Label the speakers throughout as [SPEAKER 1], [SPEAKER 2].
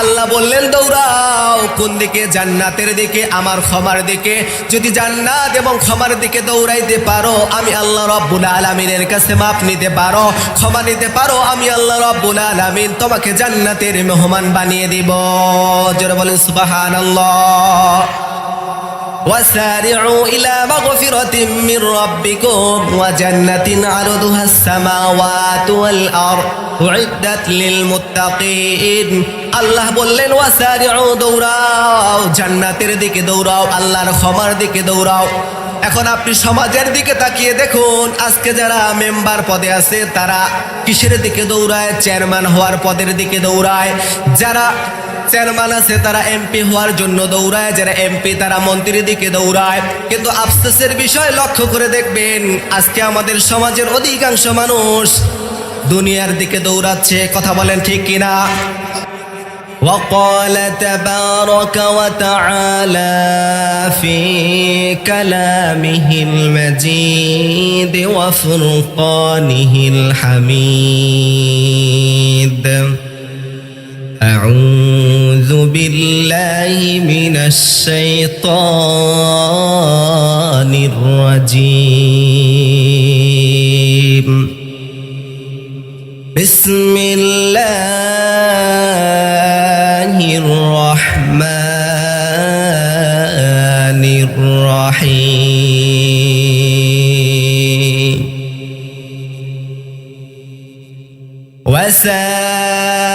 [SPEAKER 1] আল্লাহ বললেন দৌড়াও কোন দিকে জান্নাতের দিকে আমার ক্ষমার দিকে যদি জান্নাত এবং ক্ষমার দিকে দৌড়াইতে পারো আমি আল্লাহ রব্বুল আলমিনের কাছে মাপ নিতে পারো ক্ষমা নিতে পারো আমি আল্লাহ রব্বুল আলমিন তোমাকে জান্নাতের মেহমান বানিয়ে দিব জোরে বলেন সুবাহান আল্লাহ وسارعوا إلى مغفرة من ربكم وجنة عرضها السماوات والأرض أعدت للمتقين আল্লাহ বললেন, ওয়াসারিউ, দৌড়াও। জান্নাতের দিকে দৌড়াও, আল্লাহর ক্ষমার দিকে দৌড়াও। এখন আপনি সমাজের দিকে তাকিয়ে দেখুন, আজকে যারা মেম্বার পদে আছে, তারা কিসের দিকে দৌড়ায়? চেয়ারম্যান হওয়ার পদের দিকে দৌড়ায়। যারা চেয়ারম্যান আছে, তারা এমপি হওয়ার জন্য দৌড়ায়। যারা এমপি, তারা মন্ত্রীর দিকে দৌড়ায়। কিন্তু আফসোসের বিষয় লক্ষ্য করে দেখবেন, আজকে আমাদের সমাজের অধিকাংশ মানুষ দুনিয়ার দিকে দৌড়াচ্ছে। কথা বলেন ঠিক কিনা? وقال تبارك وتعالى في كلامه المجيد وفرقانه الحميد. أعوذ بالله من الشيطان الرجيم. بسم الله الرحيم. وسارعوا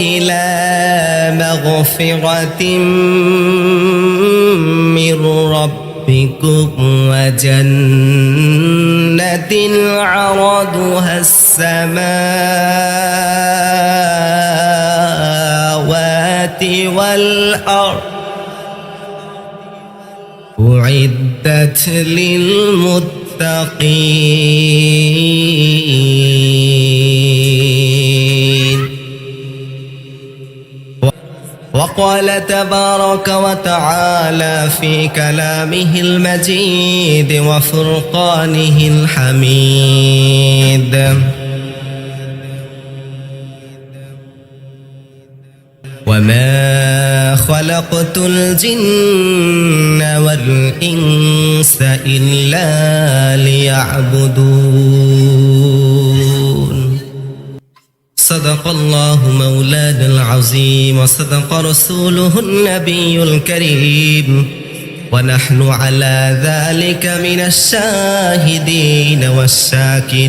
[SPEAKER 1] إلى مغفرة من ربكم وجنة عرضها السماوات والأرض أعدت للمتقين. وقال تبارك وتعالى في كلامه المجيد وفرقانه الحميد. وما خلقت الجن والإنس إلا ليعبدون صدق الله مولانا العظيم وصدق رسوله النبي الكريم ونحن على ذلك من الشاهدين والشاكرين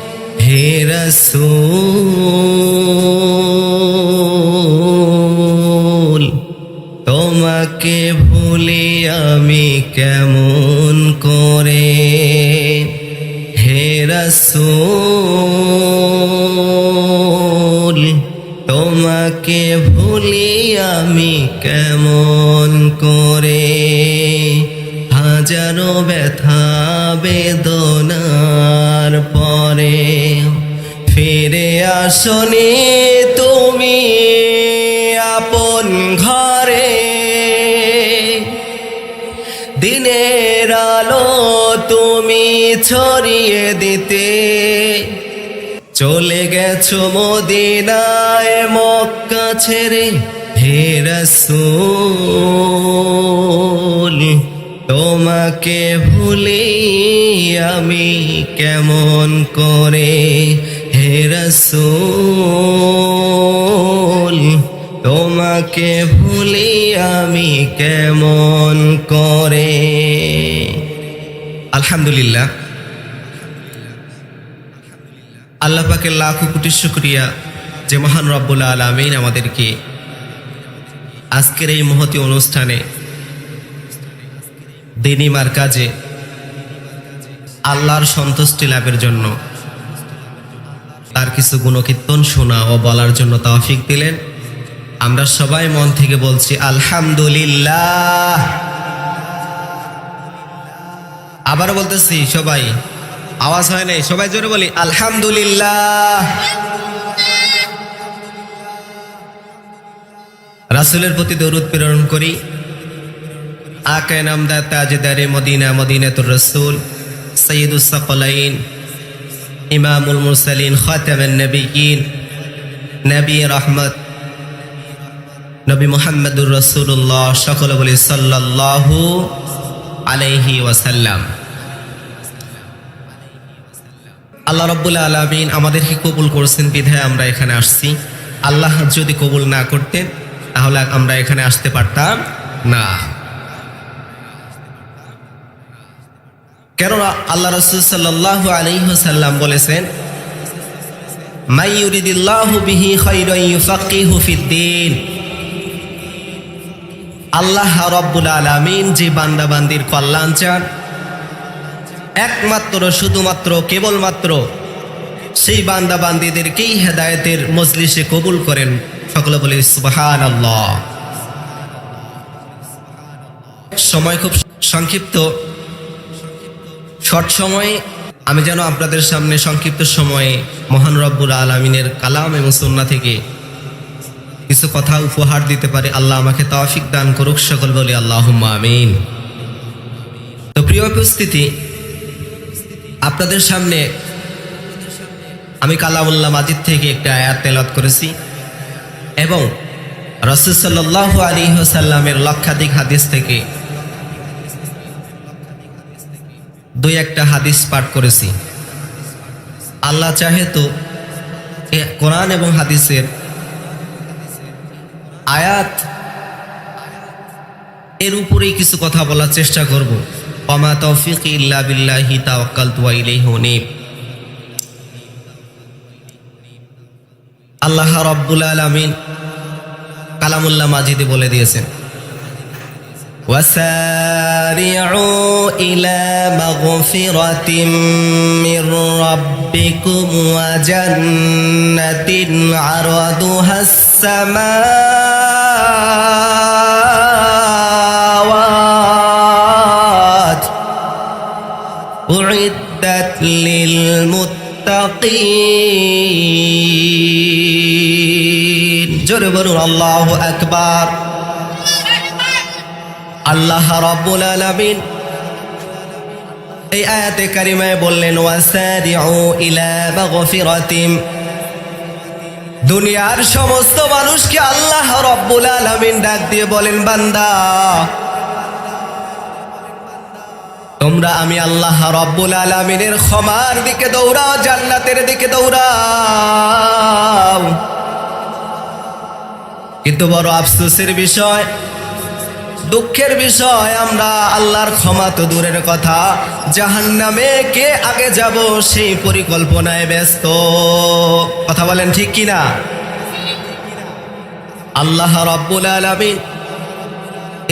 [SPEAKER 1] হে রাসূল তোমাকে ভুলি আমি কেমন করে? হে রাসূল তোমাকে ভুলি আমি কেমন আসনি তুমি আপন ঘরে। দিনের আলো তুমি ছড়িয়ে দিতে। চলে গেছো মদিনায় মক্কা ছেড়ে রাসূল। তোমাকে ভুলি আমি কেমন করে? রাসূল, তোমাকে ভুলি আমি কেমন করে? আলহামদুলিল্লাহ। আল্লাহ পাকের লাখো কোটি শুক্রিয়া যে মহান রব্বুল আলমিন আমাদেরকে আজকের এই মহতি অনুষ্ঠানে দিনিমার কাজে আল্লাহর সন্তুষ্টি লাভের জন্য কিছু গুণকীর্তন শোনা ও বলার জন্য তৌফিক দিলেন। আমরা সবাই মন থেকে বলছি, আলহামদুলিল্লাহ। আবার বলতেছি, সবাই, আওয়াজ হয় নাই, সবাই জোরে বলি, আলহামদুলিল্লাহ। রাসূলের প্রতি দরুদ প্রেরণ করি। আকে নামদা তাজদারে মদিনা, মদিনাতুর রাসূল সৈয়দুস সাকলাইন। ইমামুল মুরসালিন, খাতামুন নবিয়িন, নবী রহমত, নবী মোহাম্মদুর রাসূলুল্লাহ সকলে বলি সাল্লাল্লাহু আলাইহি ওয়াসাল্লাম। আল্লাহ রব্বুল আলমিন আমাদেরকে কবুল করছেন, বিধায় আমরা এখানে আসছি। আল্লাহ যদি কবুল না করতেন, তাহলে আমরা এখানে আসতে পারতাম না। কেননা আল্লাহ রসুল সাল্লাহ আলহিহসাল্লাম বলেছেন আল্লাহ রব্বুল আলামিন যে কল্যাণ চান, একমাত্র, শুধুমাত্র, কেবলমাত্র সেই বান্দাবান্দিদেরকেই হেদায়েতের মজলিসে কবুল করেন সকলে বলে সুবহান আল্লাহ সময় খুব সংক্ষিপ্ত। শর্ট সময়ে আমি যেন আপনাদের সামনে সংক্ষিপ্ত সময়ে মহান রব্বুল আলমিনের কালাম এবং সন্না থেকে কিছু কথা উপহার দিতে পারে। আল্লাহ আমাকে তৌফিক দান করুক, সকল বলি আল্লাহ আমিন। তো প্রিয় উপস্থিতি, আপনাদের সামনে আমি কালামুল্লাহ মাজিদ থেকে একটা আয়াত তেলত করেছি এবং রসুল সাল্লাহ আলী সাল্লামের লক্ষাধিক হাদিস থেকে দুই একটা হাদিস পাঠ করেছি। আল্লাহ চাহে তো কোরআন এবং হাদিসের আয়াত এর উপরেই কিছু কথা বলার চেষ্টা করব। অমা তৌফিক ইল্লা বিল্লাহি তাওয়াক্কালতু ওয়া ইলাইহি আল্লাহ রাব্বুল আলামিন কালামুল্লাহ মাজিদে বলে দিয়েছেন। وسارعوا إلى مغفرة من ربكم وجنة عرضها السماوات أعدت للمتقين. جربر الله أكبر. আল্লাহ রব্বুল আলামিন এই আয়াতে কারিমায় বললেন দুনিয়ার সমস্ত মানুষকে আল্লাহ রব্বুল আলামিন ডাক দিয়ে বলেন, বান্দা, তোমরা আমি আল্লাহ রব্বুল আলামিনের ক্ষমার দিকে দৌড়াও, জান্নাতের দিকে দৌড়াও। কিন্তু বড় আফসোসের বিষয় দুঃখের বিষয়, আমরা আল্লাহর ক্ষমা তো দূরের কথা। জাহান্নামে কে আগে যাব, সেই পরিকল্পনায় ব্যস্ত। কথা বলেন ঠিক কিনা? আল্লাহ রব্বুল আলামিন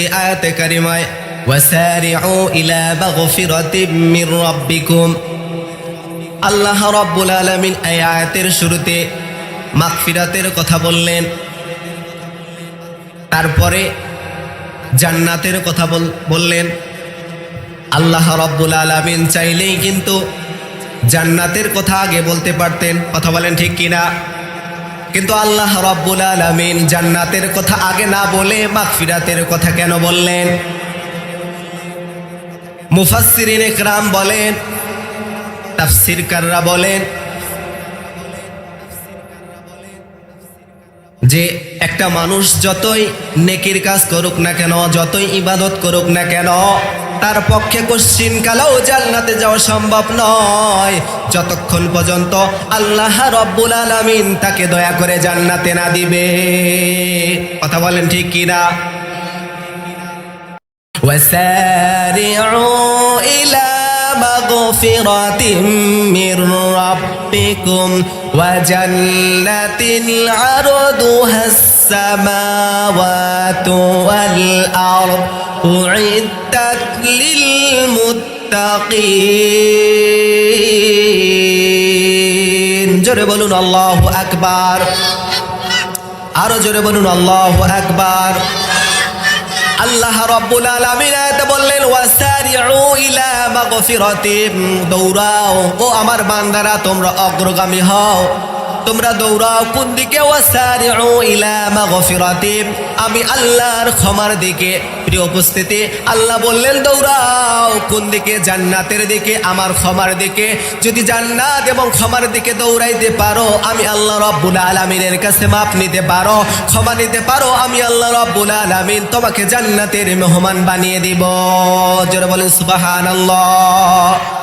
[SPEAKER 1] এই আয়াতে কারিমায়, ওয়াসারিউ ইলা মাগফিরাতিম মির রাব্বিকুম। আল্লাহ রব্বুল আলামিন এই আয়াতের শুরুতে মাগফিরাতের কথা বললেন। তারপরে জান্নাতের কথা বললেন। আল্লাহ রব্বুল আলমিন চাইলেই কিন্তু জান্নাতের কথা আগে বলতে পারতেন। কথা বলেন ঠিক কিনা? কিন্তু আল্লাহ রব্বুল আলমিন জান্নাতের কথা আগে না বলে মাগফিরাতের কথা কেন বললেন? মুফাসসিরিন একরাম বলেন, তাফসিরকাররা বলেন যে একটা মানুষ যতই নেকির কাজ করুক না কেন যতই ইবাদত করুক না কেন তার পক্ষে কোশ্চিন কালেও জান্নাতে যাওয়া সম্ভব নয় যতক্ষণ পর্যন্ত আল্লাহ রব্বুল আলামিন তাকে দয়া করে জান্নাতে না দিবে কথা বলেন ঠিক কিনা وسارعوا إلى مغفرة من ربكم وجنة عرضها السماوات والأرض أعدت للمتقين জোরে বলুন আল্লাহ আকবার আরো জোরে বলুন আল্লাহ আকবার আল্লাহ রব্বুল আলামিন আয়াতে বললেন, ওয়াসারিউ ইলা মাগফিরাতিম দৌড়াও। ও আমার বান্দারা, তোমরা অগ্রগামী হও। তোমরা দৌড়াও, কোন দিকে? আমি আল্লাহর ক্ষমার দিকে, প্রিয় উপস্থিতি, আল্লাহ বললেন, দৌড়াও, কোন দিকে? জান্নাতের দিকে, আমার ক্ষমার দিকে। যদি জান্নাত এবং ক্ষমার দিকে দৌড়াইতে পারো, আমি আল্লাহ রব্বুল আলামিনের কাছে মাপ নিতে পারো। ক্ষমা নিতে পারো, আমি আল্লাহ রব্বুল আলামিন তোমাকে জান্নাতের মেহমান বানিয়ে দিব। জোরে বলেন, সুবহানাল্লাহ।